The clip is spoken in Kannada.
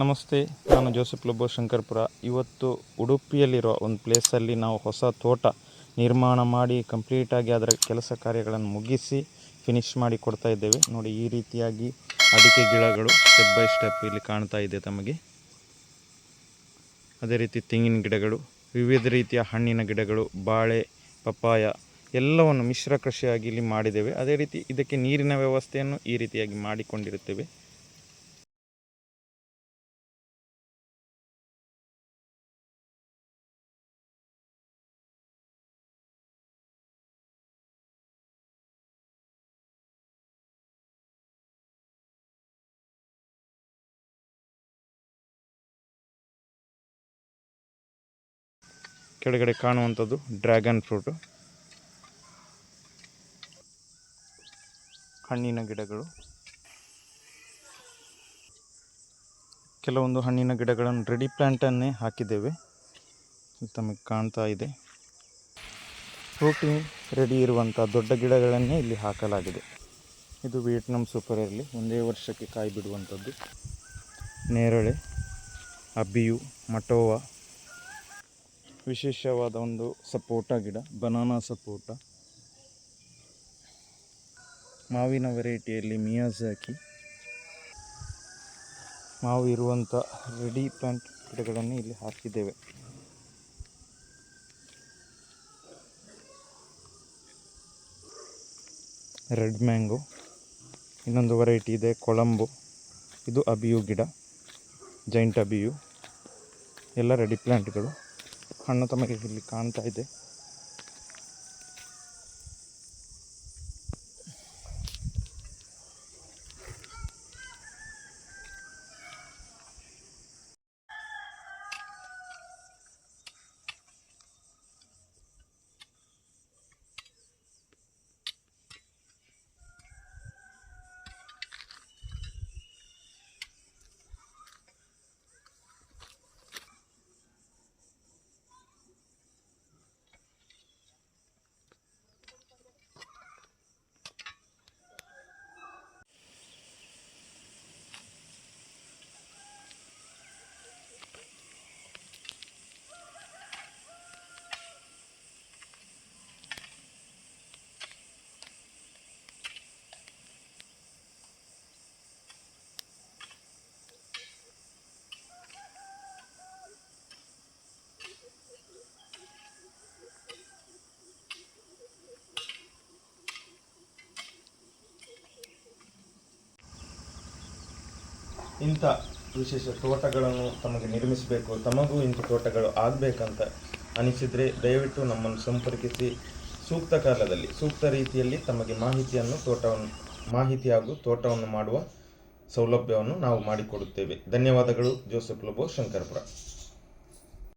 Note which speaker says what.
Speaker 1: ನಮಸ್ತೆ, ನಾನು ಜೋಸೆಫ್ ಲೊಬ್ಬೋ ಶಂಕರ್ಪುರ. ಇವತ್ತು ಉಡುಪಿಯಲ್ಲಿರೋ ಒಂದು ಪ್ಲೇಸಲ್ಲಿ ನಾವು ಹೊಸ ತೋಟ ನಿರ್ಮಾಣ ಮಾಡಿ ಕಂಪ್ಲೀಟಾಗಿ ಅದರ ಕೆಲಸ ಕಾರ್ಯಗಳನ್ನು ಮುಗಿಸಿ ಫಿನಿಶ್ ಮಾಡಿ ಕೊಡ್ತಾ ಇದ್ದೇವೆ. ನೋಡಿ, ಈ ರೀತಿಯಾಗಿ ಅಡಿಕೆ ಗಿಡಗಳು ಸ್ಟೆಪ್ ಬೈ ಸ್ಟೆಪ್ ಇಲ್ಲಿ ಕಾಣ್ತಾ ಇದೆ ತಮಗೆ. ಅದೇ ರೀತಿ ತೆಂಗಿನ ಗಿಡಗಳು, ವಿವಿಧ ರೀತಿಯ ಹಣ್ಣಿನ ಗಿಡಗಳು, ಬಾಳೆ, ಪಪ್ಪಾಯ ಎಲ್ಲವನ್ನು ಮಿಶ್ರ ಕೃಷಿಯಾಗಿ ಇಲ್ಲಿ ಮಾಡಿದ್ದೇವೆ. ಅದೇ ರೀತಿ ಇದಕ್ಕೆ ನೀರಿನ ವ್ಯವಸ್ಥೆಯನ್ನು ಈ ರೀತಿಯಾಗಿ ಮಾಡಿಕೊಂಡಿರುತ್ತೇವೆ. ಕೆಳಗಡೆ ಕಾಣುವಂಥದ್ದು ಡ್ರ್ಯಾಗನ್ ಫ್ರೂಟು. ಹಣ್ಣಿನ ಗಿಡಗಳು. ಕೆಲವೊಂದು ಹಣ್ಣಿನ ಗಿಡಗಳನ್ನು ರೆಡಿ ಪ್ಲ್ಯಾಂಟನ್ನೇ ಹಾಕಿದ್ದೇವೆ. ತಮಗೆ ಕಾಣ್ತಾ ಇದೆ. ಫ್ರೂಟಿಂಗ್ ರೆಡಿ ಇರುವಂಥ ದೊಡ್ಡ ಗಿಡಗಳನ್ನೇ ಇಲ್ಲಿ ಹಾಕಲಾಗಿದೆ. ಇದು ವಿಯೆಟ್ನಾಂ ಸೂಪರ್ ಇರಲಿ ಒಂದೇ ವರ್ಷಕ್ಕೆ ಕಾಯಿ ಬಿಡುವಂಥದ್ದು ನೇರಳೆ ಅಬ್ಬಿಯು ಮಟೋವಾ ವಿಶೇಷವಾದ ಒಂದು ಸಪೋಟ ಗಿಡ ಬನಾನಾ ಸಪೋಟ ಮಾವಿನ ವೆರೈಟಿಯಲ್ಲಿ ಮಿಯಾಜಾಕಿ ಮಾವು ಇರುವಂಥ ರೆಡಿ ಪ್ಲಾಂಟ್ ಗಿಡಗಳನ್ನು ಇಲ್ಲಿ ಹಾಕಿದ್ದೇವೆ. ರೆಡ್ ಮ್ಯಾಂಗೋ, ಇನ್ನೊಂದು ವೆರೈಟಿ ಇದೆ, ಕೊಳಂಬು. ಇದು ಅಬಿಯು ಗಿಡ, ಜೈಂಟ್ ಅಬಿಯು. ಎಲ್ಲ ರೆಡಿ ಪ್ಲ್ಯಾಂಟ್ಗಳು ಹಣ್ಣು ತಮಗೆ ಇಲ್ಲಿ ಕಾಣ್ತಾ ಇದೆ. ಇಂಥ ವಿಶೇಷ ತೋಟಗಳನ್ನು ತಮಗೆ ನಿರ್ಮಿಸಬೇಕು, ತಮಗೂ ಇಂಥ ತೋಟಗಳು ಆಗಬೇಕಂತ ಅನಿಸಿದರೆ ದಯವಿಟ್ಟು ನಮ್ಮನ್ನು ಸಂಪರ್ಕಿಸಿ. ಸೂಕ್ತ ಕಾಲದಲ್ಲಿ, ಸೂಕ್ತ ರೀತಿಯಲ್ಲಿ ತಮಗೆ ಮಾಹಿತಿಯನ್ನು, ತೋಟವನ್ನು, ಮಾಹಿತಿ ಹಾಗೂ ತೋಟವನ್ನು ಮಾಡುವ ಸೌಲಭ್ಯವನ್ನು ನಾವು ಮಾಡಿಕೊಡುತ್ತೇವೆ. ಧನ್ಯವಾದಗಳು, ಜೋಸೆಫ್ ಲೋಬೋ, ಶಂಕರ್ಪುರ.